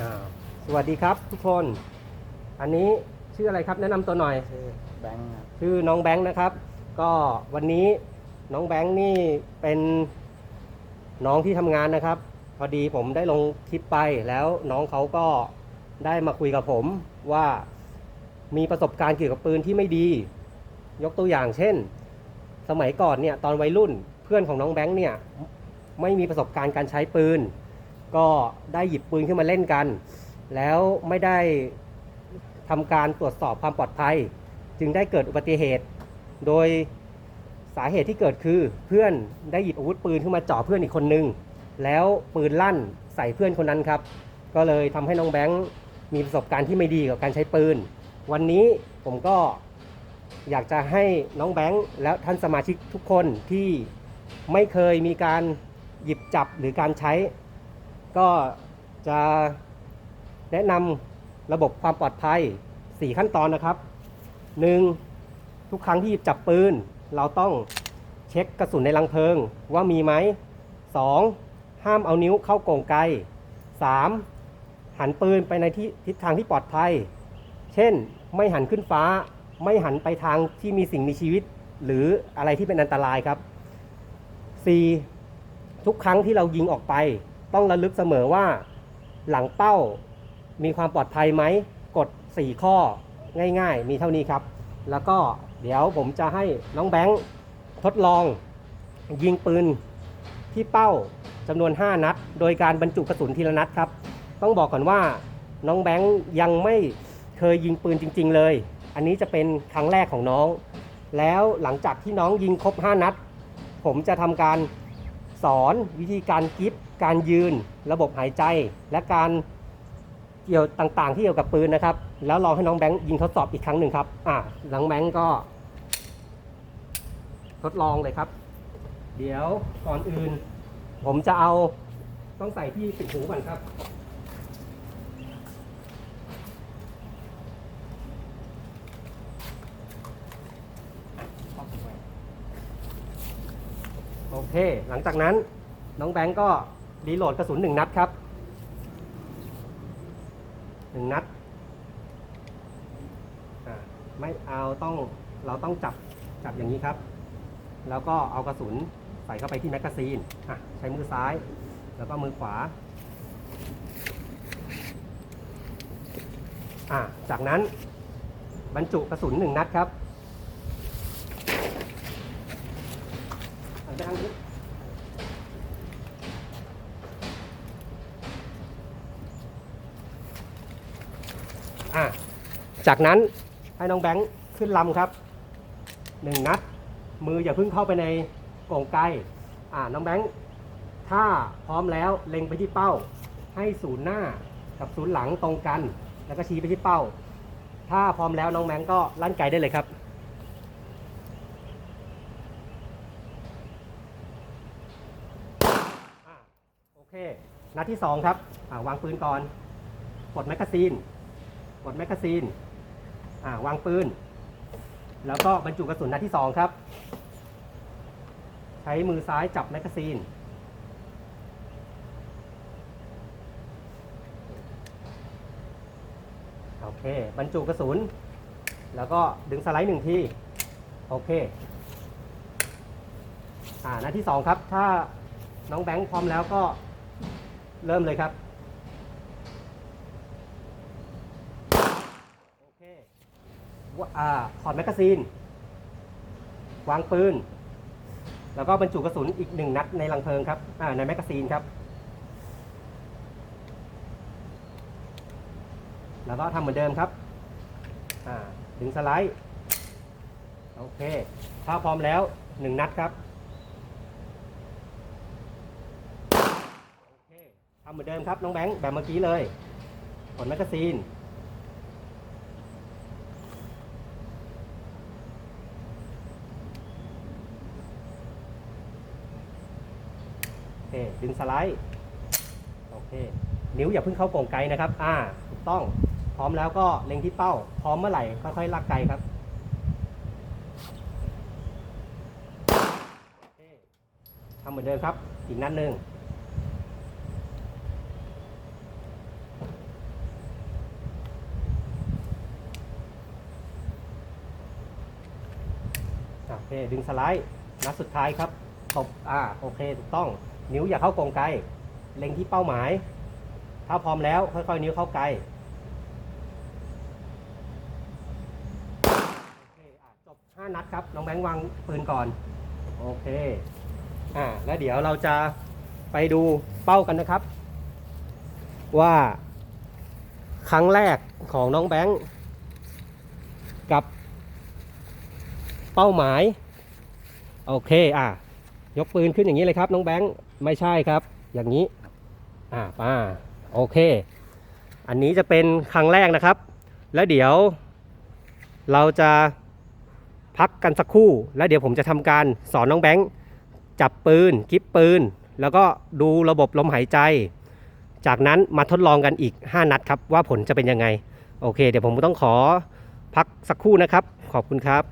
อ่าสวัสดีครับทุกคน อันนี้ชื่ออะไรครับแนะนำตัวหน่อย ชื่อแบงค์ครับชื่อน้องแบงค์นะครับ ก็วันนี้น้องแบงค์นี่เป็นน้องที่ทำงานนะครับ พอดีผมได้ลงคลิปไปแล้วน้องเขาก็ได้มาคุยกับผมว่ามีประสบการณ์เกี่ยวกับปืนที่ไม่ดี ยกตัวอย่างเช่น สมัยก่อนเนี่ยตอนวัยรุ่นเพื่อนของน้องแบงค์เนี่ยไม่มีประสบการณ์การใช้ปืน ก็ได้หยิบปืนขึ้นมาเล่นกัน แล้วไม่ได้ทำการตรวจสอบความปลอดภัย จึงได้เกิดอุบัติเหตุ โดยสาเหตุที่เกิดคือเพื่อนได้หยิบอาวุธปืนขึ้นมาจ่อเพื่อนอีกคนนึง แล้วปืนลั่นใส่เพื่อนคนนั้นครับ ก็เลยทำให้น้องแบงค์มีประสบการณ์ที่ไม่ดีกับการใช้ปืน วันนี้ผมก็อยากจะให้น้องแบงค์และท่านสมาชิกทุกคนที่ไม่เคยมีการหยิบจับหรือการใช้ ก็จะแนะนำระบบความปลอดภัย 4 ขั้นตอนนะครับ 1. ทุกครั้งที่หยิบจับปืน เราต้องเช็คกระสุนในลังเพลิงว่ามีไหม 2. ห้ามเอานิ้วเข้าโก่งไก 3. หันปืนไปในที่ทิศทางที่ปลอดภัย เช่น ไม่หันขึ้นฟ้า ไม่หันไปทางที่มีสิ่งมีชีวิต หรืออะไรที่เป็นอันตรายครับ 4. ทุกครั้งที่เรายิงออกไป ต้องระลึกเสมอว่าหลังเป้ามีความปลอดภัยไหมกด 4 ข้อง่ายๆ มีเท่านี้ครับ แล้วก็เดี๋ยวผมจะให้น้องแบงค์ทดลองยิงปืนที่เป้าจำนวน 5 นัด โดยการบรรจุกระสุนทีละนัดครับ ต้องบอกก่อนว่าน้องแบงค์ยังไม่เคยยิงปืนจริง ๆ เลย อันนี้จะเป็นครั้งแรกของน้อง แล้วหลังจากที่น้องยิงครบ 5 นัด ผมจะทำการ สอนวิธีการกิฟการยืน ระบบหายใจ และการเกี่ยวต่างๆ ที่เกี่ยวกับปืนนะครับ แล้วลองให้น้องแบงค์ยิงทดสอบอีกครั้งหนึ่งครับ อ่าหลังแบงค์ก็ ทดลองเลยครับ เดี๋ยวก่อนอื่น ผมจะเอาต้องใส่ที่ปิดหูก่อนครับ เค หลังจากนั้นน้องแบงก์ก็รีโหลดกระสุนหนึ่งนัดครับหนึ่งนัดไม่เอาต้องเราต้องจับจับอย่างนี้ครับ แล้วก็เอากระสุนใส่เข้าไปที่แมกกาซีนใช้มือซ้าย แล้วก็มือขวา จากนั้นบรรจุกระสุนหนึ่งนัดครับหันไปทางนี้อะ จากนั้นให้น้องแบงค์ขึ้นลำครับหนึ่งนัด มืออย่าเพิ่งเข้าไปในกล่องไกลอ่าน้องแบงค์ถ้าพร้อมแล้วเล็งไปที่เป้า ให้ศูนย์หน้ากับศูนย์หลังตรงกัน แล้วก็ชี้ไปที่เป้า ถ้าพร้อมแล้วน้องแบงค์ก็ลั่นไกลได้เลยครับอโอเค นัดที่สองครับวางปืนก่อน กดแมกกาซีน กดแมกกาซีน อ่าวางปืน แล้วก็บรรจุกระสุนนัดที่สองครับ ใช้มือซ้ายจับแมกกาซีน โอเค บรรจุกระสุน แล้วก็ดึงสไลด์หนึ่งที โอเค อ่านัดที่สองครับ ถ้าน้องแบงค์พร้อมแล้วก็เริ่มเลยครับ โอเค ว่าอ่า ถอดแมกกาซีน วางปืน แล้วก็บรรจุกระสุนอีกหนึ่งนัดในลังเพลิงครับในแมกกาซีนครับ แล้วก็ทำเหมือนเดิมครับอ่าดึงสไลด์ โอเค ถ้าพร้อมแล้วหนึ่งนัดครับ โอเคทำเหมือนเดิมครับ น้องแบงค์แบบเมื่อกี้เลยกดแมกกาซีน คดึงสไลด์โอเคนิ้วอย่าเพิ่งเข้าโก่งไกลนะครับ อ่าถูกต้องพร้อมแล้วก็เล็งที่เป้า พร้อมเมื่อไหร่ค่อยๆลากไกลครับทำเหมือนเดิมครับ อีกนัดหนึ่งโอเค ดึงสไลด์ นัดสุดท้ายครับตบอ่า โอเค ถูกต้อง นิ้วอย่าเข้ากรงไกล เล็งที่เป้าหมาย ถ้าพร้อมแล้วค่อยๆ นิ้วเข้าไกลโอเคอะจบ 5 นัดครับ น้องแบงค์วางปืนก่อน โอเค อ่า แล้วเดี๋ยวเราจะไปดูเป้ากันนะครับ ว่าครั้งแรกของน้องแบงค์กับเป้าหมาย โอเค อะ ยกปืนขึ้นอย่างนี้เลยครับ น้องแบงค์ ไม่ใช่ครับ อย่างนี้อ่าป้าโอเค อันนี้จะเป็นครั้งแรกนะครับ แล้วเดี๋ยวเราจะพักกันสักครู่ แล้วเดี๋ยวผมจะทำการสอนน้องแบงค์จับปืนกิฟปืน แล้วก็ดูระบบลมหายใจ จากนั้นมาทดลองกันอีก 5 นัดครับ ว่าผลจะเป็นยังไง โอเค เดี๋ยวผมต้องขอพักสักครู่นะครับ ขอบคุณครับ